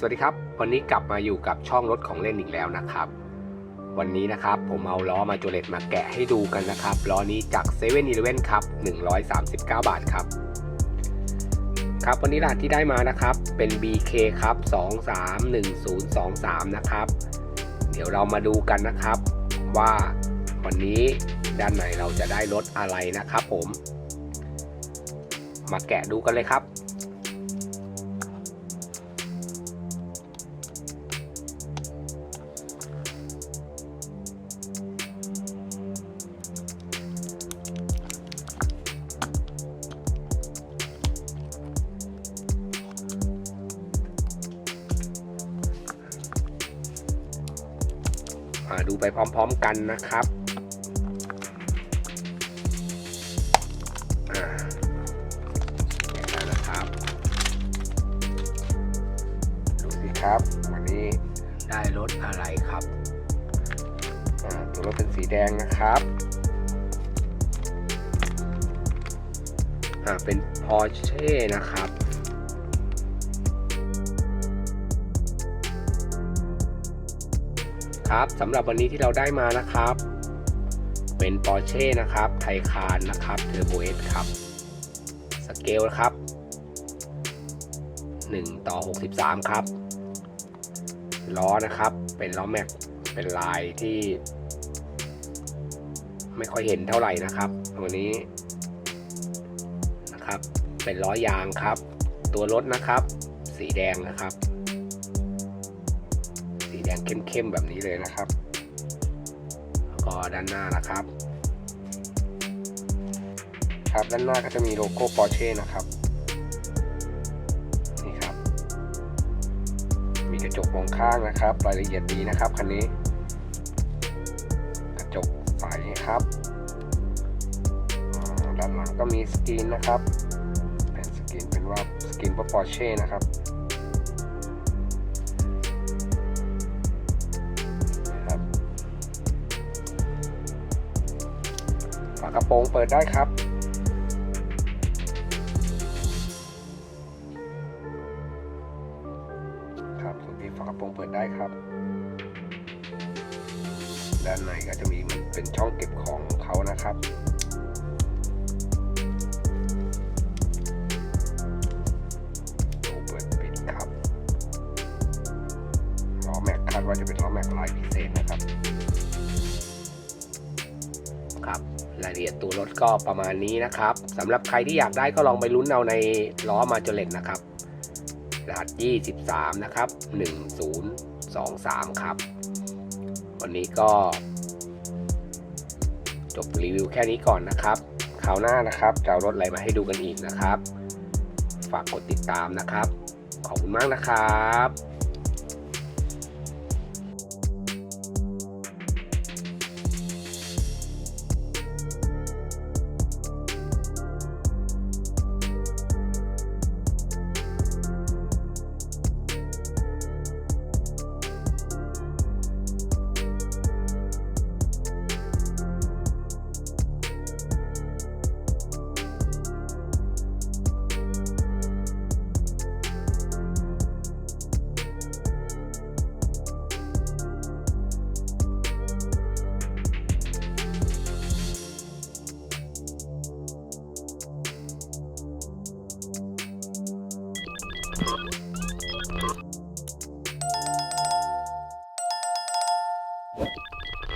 สวัสดีครับ วันนี้กลับมาอยู่กับช่องรถของเล่นอีกแล้วนะครับ วันนี้นะครับผมเอาล้อมาจูเลตมาแกะให้ดูกันนะครับล้อนี้จาก7 e เ e ่ e อครับ139 บาทครับ ครับวันนี้รหัสที่ได้มานะครับเป็น BK ครับ231023 นะครับ เดี๋ยวเรามาดูกันนะครับ ว่าวันนี้ด้านในเราจะได้รถอะไรนะครับผม มาแกะดูกันเลยครับ ดูไปพร้อมๆกันนะครับอ่าแกะแล้วนะครับ ดูสิครับ วันนี้ได้รถอะไรครับอ่าตัวรถเป็นสีแดงนะครับอ่าเป็น Porsche นะครับ ครับสำหรับวันนี้ที่เราได้มานะครับ เป็น Porsche นะครับไทคานนะครับเทอร์โบเอสครับสเกลนะครับ 1 ต่อ 63 ครับ ล้อนะครับเป็นล้อแม็กเป็นลายที่ ไม่ค่อยเห็นเท่าไหร่นะครับตัวนี้นะครับเป็นล้อยางครับ ตัวรถนะครับ สีแดงนะครับ ดงเข้มๆแบบนี้เลยนะครับ แล้วก็ด้านหน้านะครับ ครับด้านหน้าก็จะมีโลโก้ Porsche นะครับนี่ครับ มีกระจกมองข้างนะครับ รายละเอียดดีนะครับคันนี้ กระจกใสครับด้านหลังก็มีสกรีนนะครับ เป็นสกรีนเป็นว่าสกรีนว่า Porsche นะครับ ระโปรงเปิดได้ครับ ครับส่วนที่ฝากระโปรงเปิดได้ครับ ด้านในก็จะมีเป็นช่องเก็บของของเขานะครับตู้เปิดปิดครับล้อแม็กคาดว่าจะเป็นล้อแม็กลายพิเศษนะครับ ครับรายละเอียดตัวรถก็ประมาณนี้นะครับสำหรับใครที่อยากได้ก็ลองไปลุ้นเอาในล้อมาจเลตนะครับรหัส 23 นะครับ 1023 ครับ วันนี้ก็ จบรีวิวแค่นี้ก่อนนะครับคราวหน้านะครับจะเอารถอะไรมาให้ดูกันอีกนะครับ ฝากกดติดตามนะครับ ขอบคุณมากนะครับ